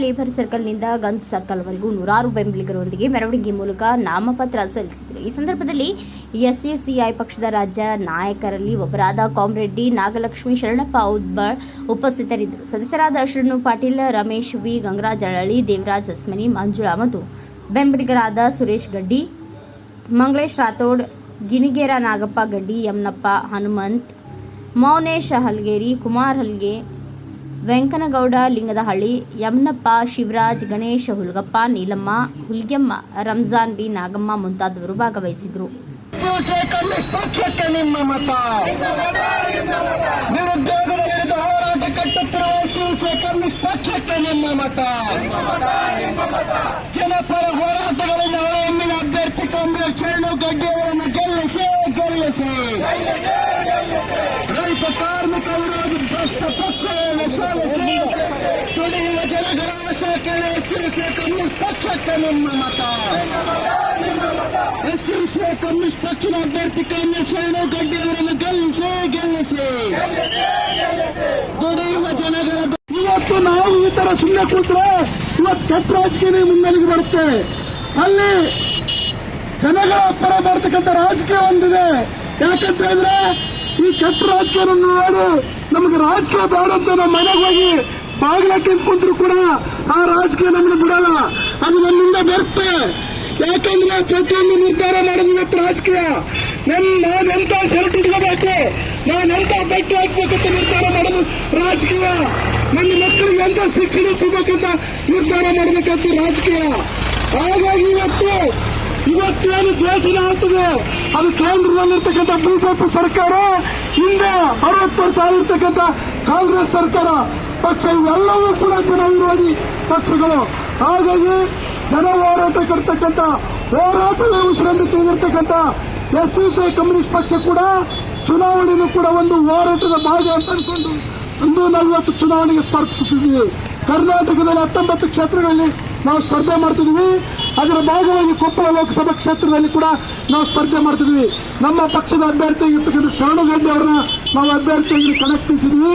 Labour ಸರ್ಕಲ್ನಿಂದ Ganj ಸರ್ಕಲ್ವರೆಗೂ ನೂರಾರು ಬೆಂಬಲಿಗರೊಂದಿಗೆ ಮೆರವಣಿಗೆ ಮೂಲಕ ನಾಮಪತ್ರ ಸಲ್ಲಿಸಿದರು. ಈ ಸಂದರ್ಭದಲ್ಲಿ ಎಸ್ ಎಸ್ ಸಿಐ ಪಕ್ಷದ ರಾಜ್ಯ ನಾಯಕರಲ್ಲಿ ಒಬ್ಬರಾದ ಕಾಮ್ರೆಡ್ಡಿ, ನಾಗಲಕ್ಷ್ಮಿ, ಶರಣಪ್ಪ ಔದ್ಬಾಳ್ ಉಪಸ್ಥಿತರಿದ್ದರು. ಸದಸ್ಯರಾದ ಅಶ್ರನು ಪಾಟೀಲ್, ರಮೇಶ್ ವಿ, ಗಂಗರಾಜ್ ಅಳಳಿ ದೇವರಾಜ್ ಅಸ್ಮನಿ, ಮಂಜುಳಾ ಮತ್ತು ಬೆಂಬಲಿಗರಾದ ಸುರೇಶ್ ಗಡ್ಡಿ ಮಂಗಳೇಶ್ ರಾಥೋಡ್, ಗಿಣಿಗೇರ ನಾಗಪ್ಪ ಗಡ್ಡಿ, ಯಮ್ನಪ್ಪ ಹನುಮಂತ್, ಮೌನೇಶ್ ಹಲ್ಗೇರಿ, ಕುಮಾರ್ ಹಲ್ಗೆ ವೆಂಕನಗೌಡ, ಲಿಂಗದಹಳ್ಳಿ, ಯಮನಪ್ಪ, ಶಿವರಾಜ್, ಗಣೇಶ, ಹುಲ್ಗಪ್ಪ, ನೀಲಮ್ಮ, ಹುಲ್ಗೆಮ್ಮ, ರಂಜಾನ್ ಬಿ, ನಾಗಮ್ಮ ಮುಂತಾದವರು ಭಾಗವಹಿಸಿದ್ರು. ಜನಪರ ಅಭ್ಯರ್ಥಿ ಕಾಂಗ್ರೆಸ್ ಶರಣು ಗೆಲ್ಲಿಸಿ ಗೆಲ್ಲಿಸಿ. ವಿರೋಧಿ ಭ್ರಷ್ಟ ಪಕ್ಷಗಳನ್ನು ಸೋಲಿಸಿ ದುಡಿಯುವ ಜನಗಳ ಆಶಾ ಕೇಳಿ ಕಮ್ಯುನಿಸ್ಟ್ ಪಕ್ಷಕ್ಕೆ ನಿಮ್ಮ ಮತ ಎಸ್ಎಂಸಿಯ ಕಮ್ಯುನಿಸ್ಟ್ ಪಕ್ಷದ ಅಭ್ಯರ್ಥಿ ಕಾಂಗ್ರೆಸ್ ಶರಣು ಗಡ್ಡಿ ಅವರನ್ನು ಗೆಲ್ಲಿಸಿ ಗೆಲ್ಲಿಸಿ ದುಡಿಯುವ ಜನಗಳ ಇವತ್ತು ನಾವು ಈ ತರ ಸುಮ್ಮನೆ ಕೂತ್ರೆ ಇವತ್ತು ಕೆಟ್ಟ ರಾಜಕೀಯ ಮುನ್ನೆಲೆಗೆ ಬರುತ್ತೆ. ಅಲ್ಲಿ ಜನಗಳ ಪರ ಬರ್ತಕ್ಕಂಥ ರಾಜಕೀಯ ಒಂದಿದೆ. ಯಾಕಂತ ಹೇಳಿದ್ರೆ ಈ ಕೆಟ್ಟ ರಾಜಕೀಯ ನೋಡಿ ನಮಗೆ ರಾಜಕೀಯ ಬೇಡ ಅಂತ ನಮ್ಮ ಮನೆಗೆ ಹೋಗಿ ಬಾಗಿಲ ಕೂಡ ಆ ರಾಜಕೀಯ ನಮ್ಮನ್ನು ಬಿಡಲ್ಲ. ಅದು ನಮ್ಮಿಂದ ಬರುತ್ತೆ. ಯಾಕಂದ್ರೆ ಪ್ರತಿಯೊಂದು ನಿರ್ಧಾರ ಮಾಡೋದು ಇವತ್ತು ರಾಜಕೀಯ. ನಮ್ ನಾನೆಂತ ಶರ್ಟ್ ಇಟ್ಕೋಬೇಕು ನಾನೆಂತ ಬಟ್ಟೆ ಹಾಕ್ಬೇಕಂತ ನಿರ್ಧಾರ ಮಾಡೋದು ರಾಜಕೀಯ. ನನ್ನ ಮಕ್ಕಳಿಗೆ ಎಂತ ಶಿಕ್ಷಣ ಸಿಗ್ಬೇಕಂತ ನಿರ್ಧಾರ ಮಾಡಬೇಕಂತ ರಾಜಕೀಯ. ಹಾಗಾಗಿ ಇವತ್ತು ಇವತ್ತೇನು ದೇಶದ ಆಗ್ತದೆ? ಅದು ಕೇಂದ್ರದಲ್ಲಿರ್ತಕ್ಕಂಥ ಬಿಜೆಪಿ ಸರ್ಕಾರ ಹಿಂದೆ ಅರವತ್ತು ವರ್ಷ ಆಗಿರ್ತಕ್ಕಂಥ ಕಾಂಗ್ರೆಸ್ ಸರ್ಕಾರ, ಪಕ್ಷ ಇವೆಲ್ಲವೂ ಕೂಡ ಜನ ವಿರೋಧಿ ಪಕ್ಷಗಳು. ಹಾಗಾಗಿ ಜನ ಹೋರಾಟ ಕಟ್ಟತಕ್ಕಂಥ ಹೋರಾಟವೇ ಉಸಿರನ್ನು ತಿಳಿದಿರ್ತಕ್ಕಂಥ ಎಸ್ ಸಿ ಕಮ್ಯುನಿಸ್ಟ್ ಪಕ್ಷ ಕೂಡ ಚುನಾವಣೆಯನ್ನು ಕೂಡ ಒಂದು ಹೋರಾಟದ ಭಾಗ ಅಂತ ಅನ್ಕೊಂಡು ಒಂದು ನಲವತ್ತು ಚುನಾವಣೆಗೆ ಸ್ಪರ್ಧಿಸುತ್ತಿದ್ದೀವಿ. ಕರ್ನಾಟಕದಲ್ಲಿ ಹತ್ತೊಂಬತ್ತು ಕ್ಷೇತ್ರಗಳಲ್ಲಿ ನಾವು ಸ್ಪರ್ಧೆ ಮಾಡ್ತಿದ್ದೀವಿ. ಅದರ ಭಾಗವಾಗಿ ಕೊಪ್ಪಳ ಲೋಕಸಭಾ ಕ್ಷೇತ್ರದಲ್ಲಿ ಕೂಡ ನಾವು ಸ್ಪರ್ಧೆ ಮಾಡ್ತಿದ್ವಿ. ನಮ್ಮ ಪಕ್ಷದ ಅಭ್ಯರ್ಥಿಯಾಗಿರ್ತಕ್ಕಂಥ ಶರಣಗಡ್ಡಿ ಅವರನ್ನ ನಾವು ಅಭ್ಯರ್ಥಿಯಾಗಿ ಕಣಕ್ಕಿಳಿಸಿದ್ವಿ.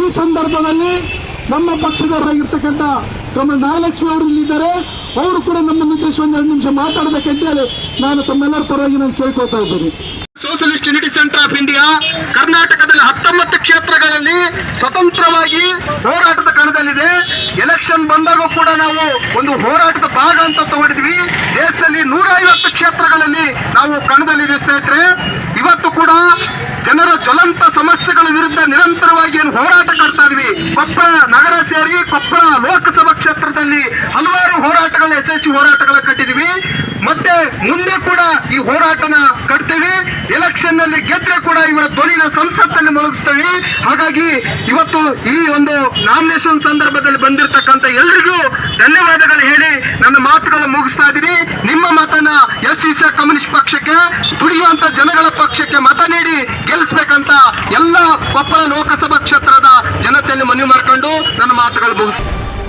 ಈ ಸಂದರ್ಭದಲ್ಲಿ ನಮ್ಮ ಪಕ್ಷದವರಾಗಿರ್ತಕ್ಕಂಥ ನಮ್ಮ ನಾಗಲಕ್ಷ್ಮಿ ಅವರು ಇಲ್ಲಿದ್ದಾರೆ. ಅವರು ಕೂಡ ನಮ್ಮ ಉದ್ದೇಶ ಒಂದು ಎರಡು ನಿಮಿಷ ಮಾತಾಡಬೇಕಂತ ಹೇಳಿ ನಾನು ತಮ್ಮೆಲ್ಲರ ಪರವಾಗಿ ನಾನು ಕೇಳ್ಕೊಳ್ತಾ ಇದ್ದೀನಿ. Socialist unity centre of India ಕರ್ನಾಟಕದಲ್ಲಿ ಹತ್ತೊಂಬತ್ತು ಕ್ಷೇತ್ರಗಳಲ್ಲಿ ಸ್ವತಂತ್ರವಾಗಿ ಹೋರಾಟದ ಕಣದಲ್ಲಿದೆ. ಎಲೆಕ್ಷನ್ ಬಂದಾಗ ಕೂಡ ನಾವು ಒಂದು ಹೋರಾಟದ ಭಾಗ ಅಂತ ತಗೊಂಡಿದ್ವಿ ದೇಶದಲ್ಲಿ ನೂರ ಐವತ್ತು ಕ್ಷೇತ್ರಗಳಲ್ಲಿ ನಾವು ಕಣದಲ್ಲಿದೆ ಸ್ನೇಹಿತರೆ. ಇವತ್ತು ಕೂಡ ಜನರ ಜ್ವಲಂತ ಸಮಸ್ಯೆಗಳ ವಿರುದ್ಧ ನಿರಂತರವಾಗಿ ಏನು ಹೋರಾಟ ಕಟ್ತಾ ಇದ್ವಿ ಕೊಪ್ಪಳ ನಗರ ಸೇರಿ ಕೊಪ್ಪಳ ಲೋಕಸಭಾ ಕ್ಷೇತ್ರದಲ್ಲಿ ಹಲವಾರು ಹೋರಾಟಗಳ ಯಶಸ್ವಿ ಹೋರಾಟಗಳ ಕಟ್ಟಿದ್ವಿ ಮತ್ತೆ ಮುಂದೆ ಕೂಡ ಈ ಹೋರಾಟನ ಕಟ್ತೀವಿ. ಎಲೆಕ್ಷನ್ನಲ್ಲಿ ಗೆದ್ರೆ ಕೂಡ ಇವರ ಧ್ವನಿನ ಸಂಸತ್ತಲ್ಲಿ ಮುಳುಗಿಸ್ತೇವೆ. ಹಾಗಾಗಿ ಇವತ್ತು ಈ ಒಂದು ನಾಮಿನೇಷನ್ ಸಂದರ್ಭದಲ್ಲಿ ಬಂದಿರತಕ್ಕಂತ ಎಲ್ರಿಗೂ ಧನ್ಯವಾದಗಳು ಹೇಳಿ ನನ್ನ ಮಾತುಗಳನ್ನು ಮುಗಿಸ್ತಾ ಇದ್ದೀನಿ. ನಿಮ್ಮ ಮತನ ಎಸ್ ಸಿ ಕಮ್ಯುನಿಸ್ಟ್ ಪಕ್ಷಕ್ಕೆ ದುಡಿಯುವಂತ ಜನಗಳ ಪಕ್ಷಕ್ಕೆ ಮತ ನೀಡಿ ಗೆಲ್ಲಿಸ್ಬೇಕಂತ ಎಲ್ಲ ಕೊಪ್ಪಳ ಲೋಕಸಭಾ ಕ್ಷೇತ್ರದ ಜನತೆಯಲ್ಲಿ ಮನವಿ ಮಾಡ್ಕೊಂಡು ನನ್ನ ಮಾತುಗಳು ಮುಗಿಸ್ತೀನಿ